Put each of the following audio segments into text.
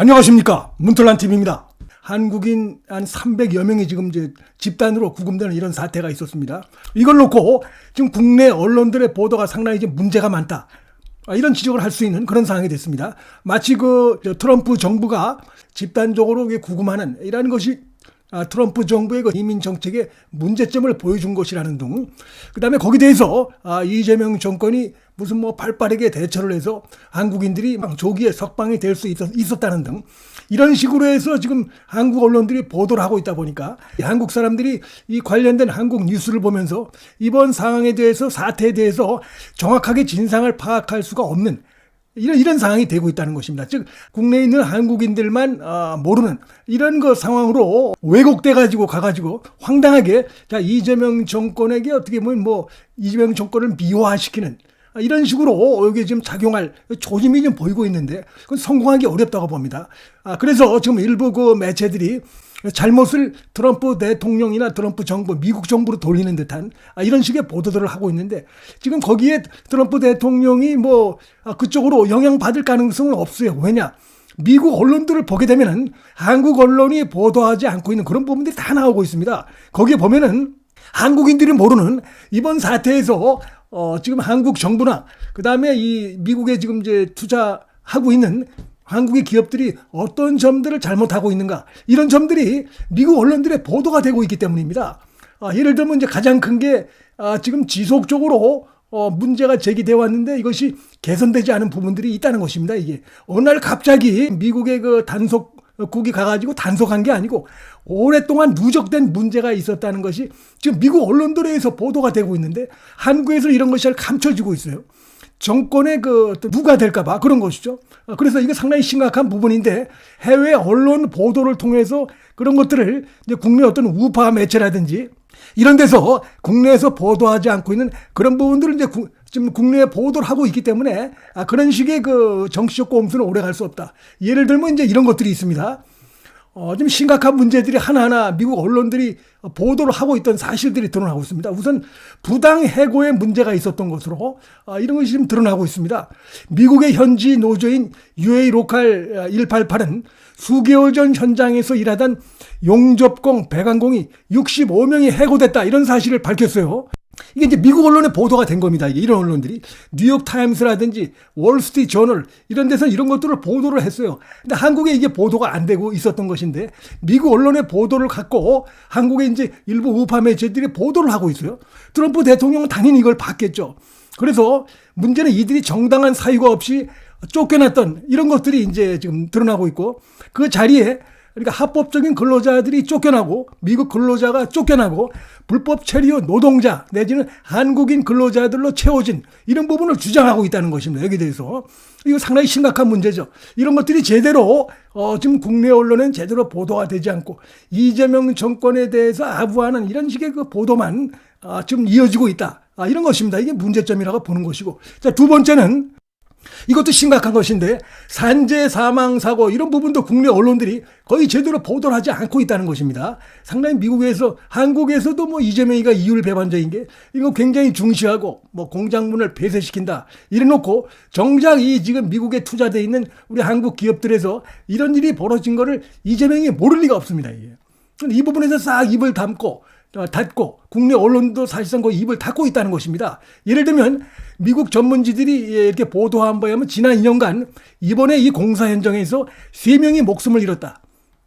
안녕하십니까 문틀란 TV입니다. 한국인 한 300여 명이 지금 이제 집단으로 구금되는 이런 사태가 있었습니다. 이걸 놓고 지금 국내 언론들의 보도가 상당히 이제 문제가 많다. 아, 이런 지적을 할 수 있는 그런 상황이 됐습니다. 마치 그저 트럼프 정부가 집단적으로 구금하는 이라는 것이 아, 트럼프 정부의 그 이민 정책의 문제점을 보여준 것이라는 등, 그 다음에 거기에 대해서 아, 이재명 정권이 무슨 뭐 발빠르게 대처를 해서 한국인들이 막 조기에 석방이 될 수 있었다는 등, 이런 식으로 해서 지금 한국 언론들이 보도를 하고 있다 보니까 이 한국 사람들이 이 관련된 한국 뉴스를 보면서 이번 상황에 대해서 사태에 대해서 정확하게 진상을 파악할 수가 없는 이런 이런 상황이 되고 있다는 것입니다. 즉 국내에 있는 한국인들만 아, 모르는 이런 그 상황으로 왜곡돼 가지고 가가지고 황당하게 자 이재명 정권에게 어떻게 보면 뭐 이재명 정권을 미화시키는 아, 이런 식으로 여기 지금 작용할 조짐이 좀 보이고 있는데 그건 성공하기 어렵다고 봅니다. 아, 그래서 지금 일부 그 매체들이 잘못을 트럼프 대통령이나 트럼프 정부, 미국 정부로 돌리는 듯한 아, 이런 식의 보도들을 하고 있는데 지금 거기에 트럼프 대통령이 뭐 아, 그쪽으로 영향받을 가능성은 없어요. 왜냐? 미국 언론들을 보게 되면은 한국 언론이 보도하지 않고 있는 그런 부분들이 다 나오고 있습니다. 거기에 보면은 한국인들이 모르는 이번 사태에서 어, 지금 한국 정부나 그 다음에 이 미국에 지금 이제 투자하고 있는 한국의 기업들이 어떤 점들을 잘못하고 있는가 이런 점들이 미국 언론들의 보도가 되고 있기 때문입니다. 아, 예를 들면 이제 가장 큰게 아, 지금 지속적으로 어, 문제가 제기되어 왔는데 이것이 개선되지 않은 부분들이 있다는 것입니다. 이게 어느 날 갑자기 미국의 그 단속 국이 가가지고 단속한 게 아니고 오랫동안 누적된 문제가 있었다는 것이 지금 미국 언론들에 의해서 보도가 되고 있는데 한국에서 이런 것이 잘 감춰지고 있어요. 정권의 그 누가 될까봐 그런 것이죠. 어, 그래서 이게 상당히 심각한 부분인데 해외 언론 보도를 통해서 그런 것들을 이제 국내 어떤 우파 매체라든지 이런 데서 국내에서 보도하지 않고 있는 그런 부분들을 이제 구- 지금 국내에 보도를 하고 있기 때문에 아, 그런 식의 그 정치적 꼼수는 오래 갈 수 없다. 예를 들면 이제 이런 것들이 있습니다. 어, 좀 심각한 문제들이 하나하나 미국 언론들이 보도를 하고 있던 사실들이 드러나고 있습니다. 우선 부당 해고에 문제가 있었던 것으로 아, 이런 것이 지금 드러나고 있습니다. 미국의 현지 노조인 UA 로컬 188은 수개월 전 현장에서 일하던 용접공, 배관공이 65명이 해고됐다 이런 사실을 밝혔어요. 이게 이제 미국 언론에 보도가 된 겁니다. 이게 이런 언론들이 뉴욕 타임스라든지 월스트리트 저널 이런 데서 이런 것들을 보도를 했어요. 근데 한국에 이게 보도가 안 되고 있었던 것인데 미국 언론의 보도를 갖고 한국의 이제 일부 우파 매체들이 보도를 하고 있어요. 트럼프 대통령은 당연히 이걸 봤겠죠. 그래서 문제는 이들이 정당한 사유가 없이 쫓겨났던 이런 것들이 이제 지금 드러나고 있고 그 자리에 그러니까 합법적인 근로자들이 쫓겨나고 미국 근로자가 쫓겨나고 불법 체류 노동자 내지는 한국인 근로자들로 채워진 이런 부분을 주장하고 있다는 것입니다. 여기에 대해서 이거 상당히 심각한 문제죠. 이런 것들이 제대로 어, 지금 국내 언론은 제대로 보도가 되지 않고 이재명 정권에 대해서 아부하는 이런 식의 그 보도만 아, 좀 이어지고 있다. 아, 이런 것입니다. 이게 문제점이라고 보는 것이고 자 두 번째는 이것도 심각한 것인데 산재 사망 사고 이런 부분도 국내 언론들이 거의 제대로 보도를 하지 않고 있다는 것입니다. 상당히 미국에서 한국에서도 뭐 이재명이가 이율 배반적인 게 이거 굉장히 중시하고 뭐 공장문을 폐쇄시킨다 이래 놓고 정작 이 지금 미국에 투자돼 있는 우리 한국 기업들에서 이런 일이 벌어진 거를 이재명이 모를 리가 없습니다. 이게. 이 부분에서 싹 입을 담고 어, 닫고 국내 언론도 사실상 거의 입을 닫고 있다는 것입니다. 예를 들면 미국 전문지들이 예, 이렇게 보도한 바에 하면 지난 2년간 이번에 이 공사 현장에서 3명이 목숨을 잃었다.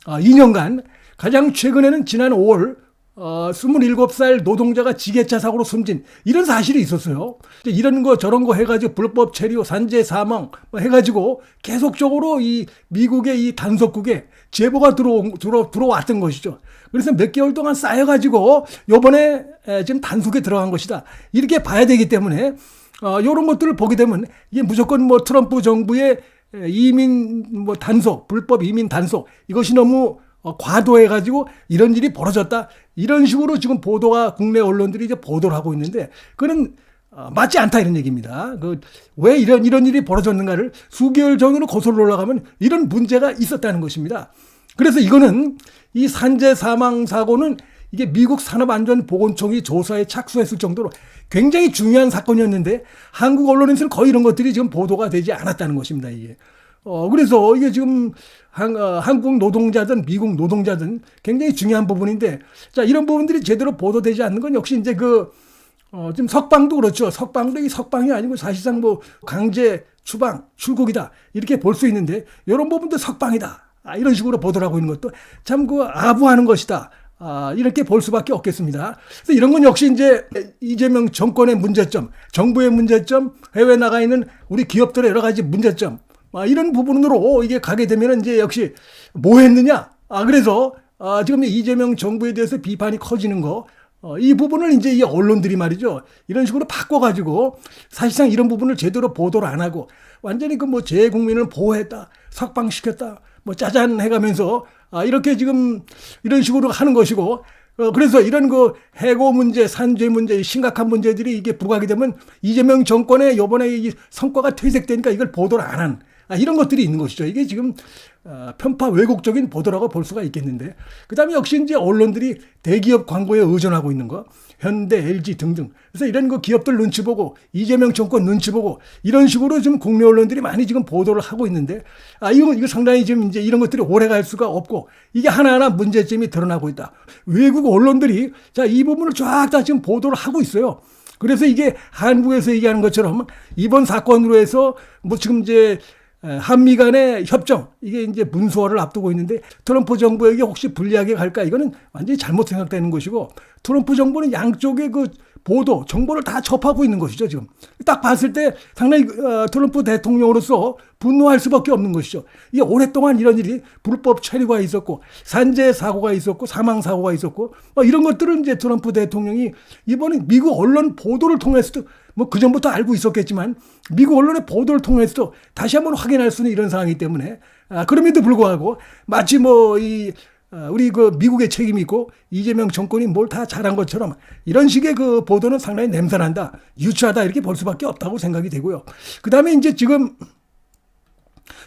아, 2년간 가장 최근에는 지난 5월 어, 27살 노동자가 지게차 사고로 숨진 이런 사실이 있었어요. 이런 거 저런 거 해가지고 불법 체류, 산재 사망 뭐 해가지고 계속적으로 이 미국의 이 단속국에 제보가 들어, 들어, 들어왔던 것이죠. 그래서 몇 개월 동안 쌓여가지고 요번에 에, 지금 단속에 들어간 것이다. 이렇게 봐야 되기 때문에 어, 이런 것들을 보게 되면 이게 무조건 뭐 트럼프 정부의 에, 이민 뭐 단속, 불법 이민 단속 이것이 너무 어, 과도해가지고 이런 일이 벌어졌다. 이런 식으로 지금 보도가 국내 언론들이 이제 보도를 하고 있는데 그는 어, 맞지 않다 이런 얘기입니다. 그 왜 이런 이런 일이 벌어졌는가를 수개월 전으로 거슬러 올라가면 이런 문제가 있었다는 것입니다. 그래서 이거는 이 산재 사망 사고는 이게 미국 산업안전보건청이 조사에 착수했을 정도로 굉장히 중요한 사건이었는데 한국 언론에서는 거의 이런 것들이 지금 보도가 되지 않았다는 것입니다. 이게 어, 그래서 이게 지금 한, 어, 한국 노동자든 미국 노동자든 굉장히 중요한 부분인데 자, 이런 부분들이 제대로 보도되지 않는 건 역시 이제 그 어, 지금 석방도 그렇죠. 석방도 이 석방이 아니고 사실상 뭐 강제 추방, 출국이다. 이렇게 볼 수 있는데 이런 부분도 석방이다. 아, 이런 식으로 보도를 하고 있는 것도 참 그 아부하는 것이다. 아, 이렇게 볼 수밖에 없겠습니다. 그래서 이런 건 역시 이제 이재명 정권의 문제점, 정부의 문제점, 해외 나가 있는 우리 기업들의 여러 가지 문제점, 아, 이런 부분으로 이게 가게 되면 이제 역시 뭐 했느냐? 아, 그래서 아, 지금 이재명 정부에 대해서 비판이 커지는 거, 어, 이 부분을 이제 이 언론들이 말이죠. 이런 식으로 바꿔가지고 사실상 이런 부분을 제대로 보도를 안 하고 완전히 그 뭐 재국민을 보호했다, 석방시켰다, 뭐 짜잔 해가면서 아, 이렇게 지금 이런 식으로 하는 것이고 어, 그래서 이런 그 해고 문제, 산재 문제, 심각한 문제들이 이게 부각이 되면 이재명 정권의 요번에 이 성과가 퇴색되니까 이걸 보도를 안 한. 아, 이런 것들이 있는 것이죠. 이게 지금 어, 편파 왜곡적인 보도라고 볼 수가 있겠는데 그다음에 역시 이제 언론들이 대기업 광고에 의존하고 있는 거 현대, LG 등등 그래서 이런 거 기업들 눈치 보고 이재명 정권 눈치 보고 이런 식으로 지금 국내 언론들이 많이 지금 보도를 하고 있는데 아 이거 이거 상당히 지금 이제 이런 것들이 오래 갈 수가 없고 이게 하나하나 문제점이 드러나고 있다. 외국 언론들이 자 이 부분을 쫙 다 지금 보도를 하고 있어요. 그래서 이게 한국에서 얘기하는 것처럼 이번 사건으로 해서 뭐 지금 이제 한미 간의 협정 이게 이제 문서화를 앞두고 있는데 트럼프 정부에게 혹시 불리하게 갈까? 이거는 완전히 잘못 생각되는 것이고 트럼프 정부는 양쪽의 그 보도 정보를 다 접하고 있는 것이죠 지금. 딱 봤을 때 상당히 어, 트럼프 대통령으로서 분노할 수밖에 없는 것이죠. 이게 오랫동안 이런 일이 불법 체류가 있었고 산재 사고가 있었고 사망 사고가 있었고 뭐 이런 것들은 이제 트럼프 대통령이 이번에 미국 언론 보도를 통해서도 뭐 그전부터 알고 있었겠지만 미국 언론의 보도를 통해서도 다시 한번 확인할 수 있는 이런 상황이기 때문에 아, 그럼에도 불구하고 마치 뭐이 아, 우리 그 미국의 책임이 있고 이재명 정권이 뭘 다 잘한 것처럼 이런 식의 그 보도는 상당히 냄새난다, 유치하다 이렇게 볼 수밖에 없다고 생각이 되고요. 그 다음에 이제 지금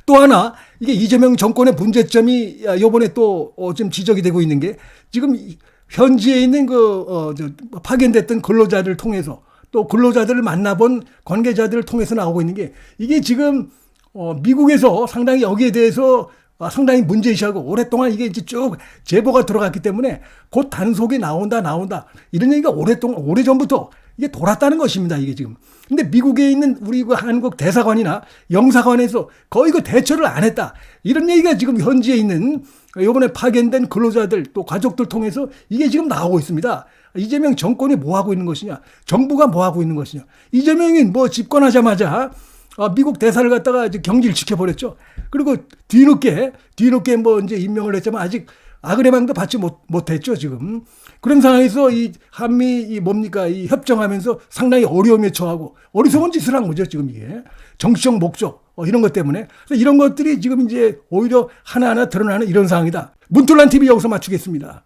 또 하나 이게 이재명 정권의 문제점이 요번에 또 어, 지금 지적이 되고 있는 게 지금 이- 현지에 있는 그 어, 저, 파견됐던 근로자들을 통해서 또 근로자들을 만나본 관계자들을 통해서 나오고 있는 게 이게 지금 어, 미국에서 상당히 여기에 대해서 아, 상당히 문제의식하고 오랫동안 이게 이제 쭉 제보가 들어갔기 때문에 곧 단속이 나온다 나온다 이런 얘기가 오랫동안 오래 전부터 이게 돌았다는 것입니다 이게 지금 근데 미국에 있는 우리 그 한국 대사관이나 영사관에서 거의 그 대처를 안 했다 이런 얘기가 지금 현지에 있는 요번에 파견된 근로자들 또 가족들 통해서 이게 지금 나오고 있습니다. 이재명 정권이 뭐 하고 있는 것이냐? 정부가 뭐 하고 있는 것이냐? 이재명이 뭐 집권하자마자 아, 미국 대사를 갖다가 이제 경질 지켜버렸죠. 그리고 뒤늦게 뒤늦게 뭐 이제 임명을 했지만 아직 아그레망도 받지 못, 못했죠 지금. 그런 상황에서 이 한미 이 뭡니까 이 협정하면서 상당히 어려움에 처하고 어리석은 짓을 한 거죠 지금 이게. 정치적 목적 어, 이런 것 때문에. 그래서 이런 것들이 지금 이제 오히려 하나하나 드러나는 이런 상황이다. 문틀란 TV 여기서 마치겠습니다.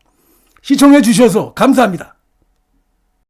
시청해 주셔서 감사합니다.